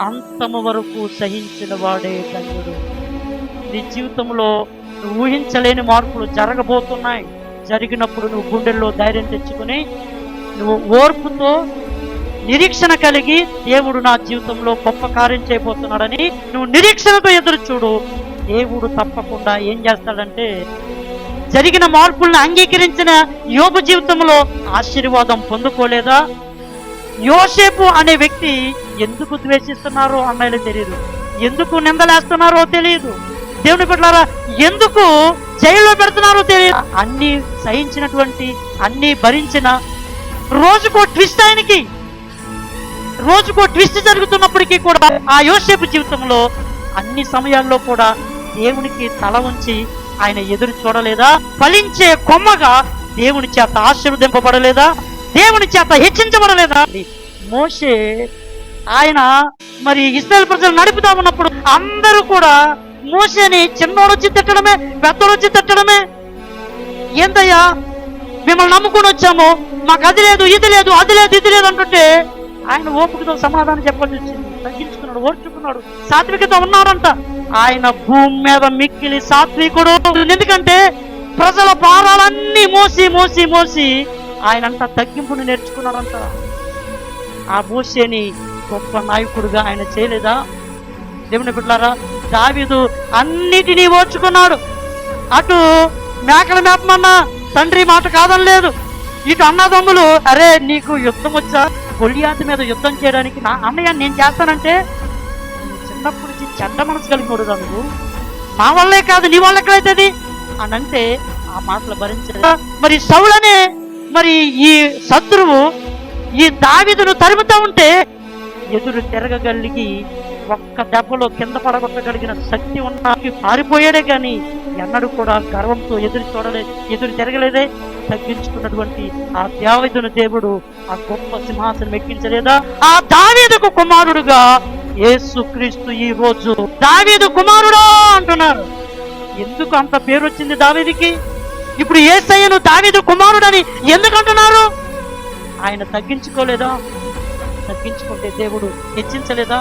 అంతము వరకు సహించిన వాడే ధన్యుడు నీ జీవితంలో నువ్వు ఊహించలేని మార్పులు జరగబోతున్నాయి. జరిగినప్పుడు నువ్వు గుండెల్లో ధైర్యం తెచ్చుకుని నువ్వు ఓర్పుతో నిరీక్షణ కలిగి దేవుడు నా జీవితంలో గొప్ప కార్యం చేయబోతున్నాడని నువ్వు నిరీక్షణతో ఎదురు చూడు. దేవుడు తప్పకుండా ఏం చేస్తాడంటే జరిగిన మార్పులను అంగీకరించిన యోగ జీవితంలో ఆశీర్వాదం పొందుకోలేదా? యోసేపు అనే వ్యక్తి ఎందుకు ద్వేషిస్తున్నారో అమ్మాయిలు తెలియదు ఎందుకు నిందలేస్తున్నారో తెలియదు దేవుని బిడ్డలారా ఎందుకు జైల్లో పెడుతున్నారో తెలియదు అన్ని సహించినటువంటి అన్ని భరించిన రోజుకో ట్విస్ట్ ఆయనకి. రోజుకో ట్విస్ట్ జరుగుతున్నప్పటికీ కూడా ఆ యోసేపు జీవితంలో అన్ని సమయాల్లో కూడా దేవునికి తల ఉంచి ఆయన ఎదురు చూడలేదా? ఫలించే కొమ్మగా దేవుని చేత ఆశీర్వదింపబడలేదా? దేవుని చేత హెచ్చించబడలేదా? మోషే ఆయన మరి ఇస్రాయల్ ప్రజలు నడుపుతా ఉన్నప్పుడు అందరూ కూడా మోసేని చిన్నోడు వచ్చి తిట్టడమే పెద్దోడు వచ్చి తిట్టడమే. ఏంటయ్యా మిమ్మల్ని నమ్ముకొని వచ్చాము. మాకు అది లేదు ఇది లేదు అది లేదు ఇది లేదు అంటుంటే ఆయన ఓపికతో సమాధానం చెప్పాల్సి వచ్చింది తగ్గించుకున్నాడు ఓర్చుకున్నాడు సాత్వికత ఉన్నాడంట. ఆయన భూమి మీద మిక్కిలి సాత్వికుడు. ఎందుకంటే ప్రజల భారాలన్నీ మోసి మోసి మోసి ఆయన అంతా తగ్గింపుని నేర్చుకున్నాడంట. ఆ మోసేని గొప్ప నాయకుడుగా ఆయన చేయలేదా? దేవుని బిడ్డారా దావీదు అన్నిటినీ ఓర్చుకున్నాడు. అటు మేకల మేపమన్నా తండ్రి మాట కాదనలేదు ఇటు అన్నదమ్ములు అరే నీకు యుద్ధం వచ్చా? గొలియాత మీద యుద్ధం చేయడానికి నా అన్నయ్య నేను చేస్తానంటే చిన్నప్పటి నుంచి చెడ్డ మనసు కలిగినోడు నువ్వు? నా వల్లే కాదు నీ వల్ల ఎక్కడైతుంది? అని అంటే ఆ మాటలు భరించలేదు? మరి సౌలనే మరి ఈ శత్రువు ఈ దావిదును తరుముతా ఉంటే ఎదురు తిరగగలిగి ఒక్క దెబ్బలో కింద పడగొట్టగలిగిన శక్తి ఉన్నాకి పారిపోయాడే కానీ ఎన్నడూ కూడా గర్వంతో ఎదురు చూడలే ఎదురు తిరగలేదే. తగ్గించుకున్నటువంటి ఆ దేవదును దేవుడు ఆ గొప్ప సింహాసనం ఎక్కించలేదా? ఆ దావేదకు కుమారుడుగా యేసు క్రీస్తు ఈ రోజు దావేదు కుమారుడా అంటున్నారు. ఎందుకు అంత పేరు వచ్చింది దావేదికి? ఇప్పుడు ఏసయ్యను దావేదు కుమారుడని ఎందుకంటున్నారు ఆయన తగ్గించుకోలేదా? తగ్గించుకుంటే దేవుడు హెచ్చించలేదా?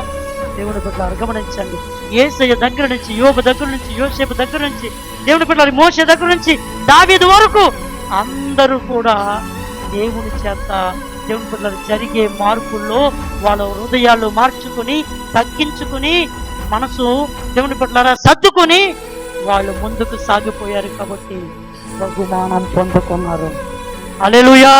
దేవుని బిడ్డ అర్గమనించండి ఏసయ్య దగ్గర నుంచి యోగ దగ్గర నుంచి యోసేపు దగ్గర నుంచి దేవుని బిడ్డ మోసే దగ్గర నుంచి దావీదు వరకు అందరూ కూడా దేవుని చేత దేవుని బిడ్డలు జరిగే మార్పుల్లో వాళ్ళ హృదయాలు మార్చుకుని తగ్గించుకుని మనసు దేవుని బిడ్డలారా సర్దుకుని వాళ్ళు ముందుకు సాగిపోయారు కాబట్టి బహుమానం పొందుకున్నారు. అలెలుయా